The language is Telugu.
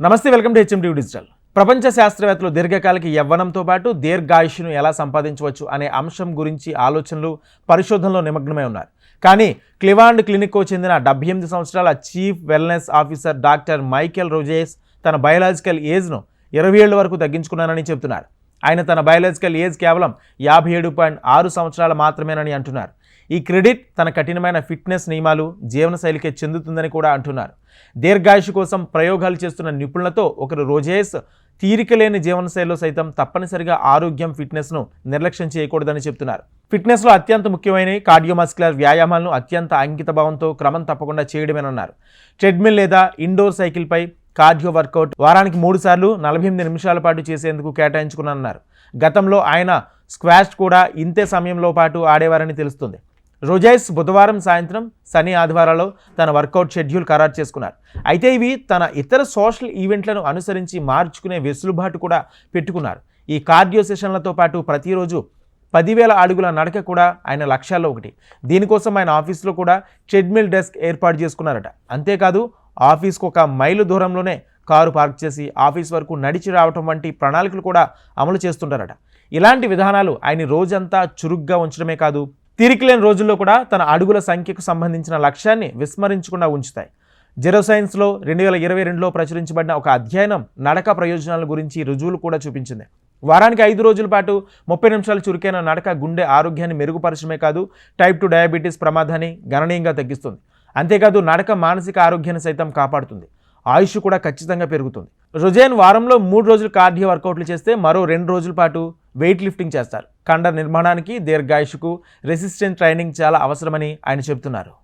నమస్తే వెల్కమ్ టు హెచ్ఎండి డిజిటల్. ప్రపంచ శాస్త్రవేత్తలు దీర్ఘకాలిక యవ్వనంతో పాటు దీర్ఘాయుష్ను ఎలా సంపాదించవచ్చు అనే అంశం గురించి ఆలోచనలు పరిశోధనలో నిమగ్నమై ఉన్నారు. కానీ క్లివాండ్ క్లినిక్కు చెందిన డెబ్బై ఎనిమిది సంవత్సరాల chief wellness officer doctor Michael Roizen తన బయలాజికల్ ఏజ్ను ఇరవై ఏళ్ళ వరకు తగ్గించుకున్నానని చెబుతున్నారు. ఆయన తన బయలాజికల్ ఏజ్ కేవలం యాభై ఏడు పాయింట్ ఆరు సంవత్సరాలు మాత్రమేనని అంటున్నారు. ఈ క్రెడిట్ తన కఠినమైన ఫిట్నెస్ నియమాలు జీవనశైలికే చెందుతుందని కూడా అంటున్నారు. దీర్ఘాయుషు కోసం ప్రయోగాలు చేస్తున్న నిపుణులతో ఒకరు రోజేస్ తీరిక లేని జీవనశైలిలో సైతం తప్పనిసరిగా ఆరోగ్యం ఫిట్నెస్ను నిర్లక్ష్యం చేయకూడదని చెప్తున్నారు. ఫిట్నెస్లో అత్యంత ముఖ్యమైన కార్డియోమాస్కులర్ వ్యాయామాలను అత్యంత అంకిత భావంతో క్రమం తప్పకుండా చేయడమేనన్నారు. ట్రెడ్మిల్ లేదా ఇండోర్ సైకిల్పై కార్డియో వర్కౌట్ వారానికి మూడు సార్లు నలభై ఎనిమిది నిమిషాల పాటు చేసేందుకు కేటాయించుకున్నారు గతంలో ఆయన స్క్వాష్ కూడా ఇంతే సమయంలో పాటు ఆడేవారని తెలుస్తుంది. రోజైస్ బుధవారం సాయంత్రం శని ఆదివారాల్లో తన వర్కౌట్ షెడ్యూల్ ఖరారు చేసుకున్నారు. అయితే ఇవి తన ఇతర సోషల్ ఈవెంట్లను అనుసరించి మార్చుకునే వెసులుబాటు కూడా పెట్టుకున్నారు. ఈ కార్డియో సెషన్లతో పాటు ప్రతిరోజు పదివేల అడుగుల నడక కూడా ఆయన లక్ష్యాల్లో ఒకటి. దీనికోసం ఆయన ఆఫీస్లో కూడా ట్రెడ్మిల్ డెస్క్ ఏర్పాటు చేసుకున్నారట. అంతేకాదు ఆఫీస్కు ఒక మైలు దూరంలోనే కారు పార్క్ చేసి ఆఫీస్ వరకు నడిచి రావటం వంటి ప్రణాళికలు కూడా అమలు చేస్తుంటారట. ఇలాంటి విధానాలు ఆయన రోజంతా చురుగ్గా ఉంచడమే కాదు తీరికలేని రోజుల్లో కూడా తన అడుగుల సంఖ్యకు సంబంధించిన లక్ష్యాన్ని విస్మరించకుండా ఉంచుతాయి. జెరో సైన్స్లో రెండు వేల ఇరవై రెండులో ప్రచురించబడిన ఒక అధ్యయనం నడక ప్రయోజనాల గురించి రుజువులు కూడా చూపించింది. వారానికి ఐదు రోజుల పాటు ముప్పై నిమిషాలు చురుకైన నడక గుండె ఆరోగ్యాన్ని మెరుగుపరచడమే కాదు టైప్ టు డయాబెటీస్ ప్రమాదాన్ని గణనీయంగా తగ్గిస్తుంది. అంతేకాదు నడక మానసిక ఆరోగ్యాన్ని సైతం కాపాడుతుంది. ఆయుష్ కూడా ఖచ్చితంగా పెరుగుతుంది. రుజైన్ వారంలో మూడు రోజులు కార్డియో వర్కౌట్లు చేస్తే మరో రెండు రోజుల పాటు వెయిట్ లిఫ్టింగ్ చేస్తారు. కండ నిర్మాణానికి దీర్ఘాయుషుకు రెసిస్టెంట్ ట్రైనింగ్ చాలా అవసరమని ఆయన చెబుతున్నారు.